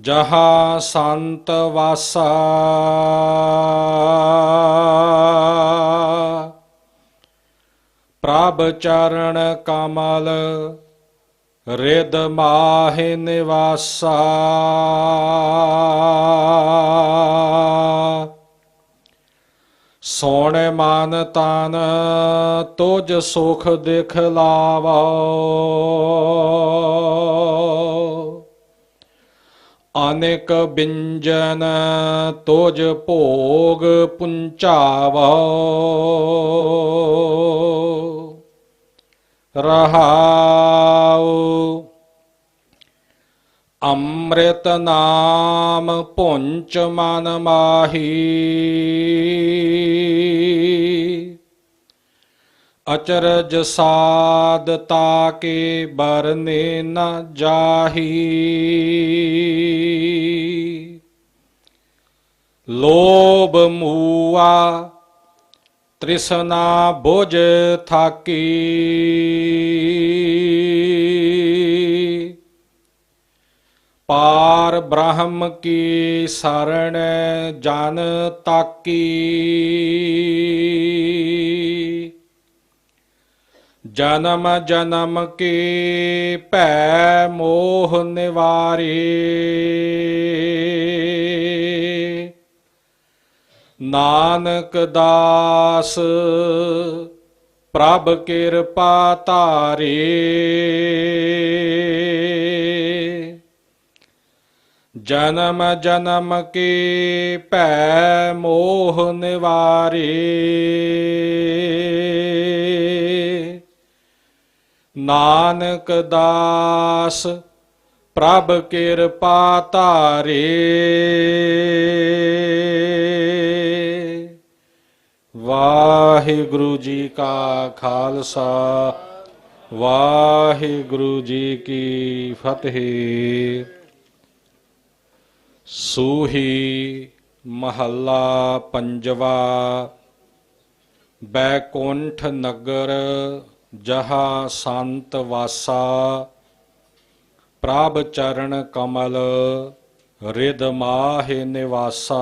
ਜਹਾ ਸੰਤ ਵਾਸਾ। ਪ੍ਰਭ ਚਰਨ ਕਮਲ ਰਿਦ ਮਾਹਿ ਨਿਵਾਸਾ। ਸੋਹਣੇ ਮਨ ਤਨ ਤੁਜ ਸੁਖ ਦਿਖਲਾਵਾ ਅਨੇਕ ਬਿੰਜਨ ਤੋਜ ਭੋਗ ਪੁੰਚਾਵਾ। ਰਹਾਉ। ਅੰਮ੍ਰਿਤ ਨਾਮ ਪੁੰਚ ਮਨ ਮਾਹੀ। ਅਚਰਜ ਸਾਧ ਤਾਕੇ ਬਰਨੇ ਨ ਜਾਹੀ। ਲੋਭ ਮੂਆ ਤ੍ਰਿਸ਼ਨਾ ਬੁਝ ਥਾਕੀ। ਪਾਰ ਬ੍ਰਹਮ ਕੀ ਸਰਣ ਜਨ ਤਾਕੀ। ਜਨਮ ਜਨਮ ਕੀ ਭੈ ਮੋਹ ਨਿਵਾਰੇ। ਨਾਨਕ ਦਾਸ, ਪ੍ਰਭ ਕਿਰਪਾ ਧਾਰੇ। ਜਨਮ ਜਨਮ ਕੀ ਭੈ ਮੋਹ ਨਿਵਾਰੇ। ਨਾਨਕ ਦਾਸ, ਪ੍ਰਭ ਕਿਰਪਾ ਧਾਰੇ। ਵਾਹਿਗੁਰੂ ਜੀ ਕਾ ਖਾਲਸਾ, ਵਾਹਿਗੁਰੂ ਜੀ ਕੀ ਫਤਿਹ। ਸੂਹੀ ਮਹੱਲਾ ਪੰਜਵਾ, ਬੈਕੁੰਠ ਨਗਰ ਜਹਾ ਸੰਤ ਵਾਸਾ ਪ੍ਰਭ ਚਰਨ ਕਮਲ ਰਿਦ ਮਾਹਿ ਨਿਵਾਸਾ।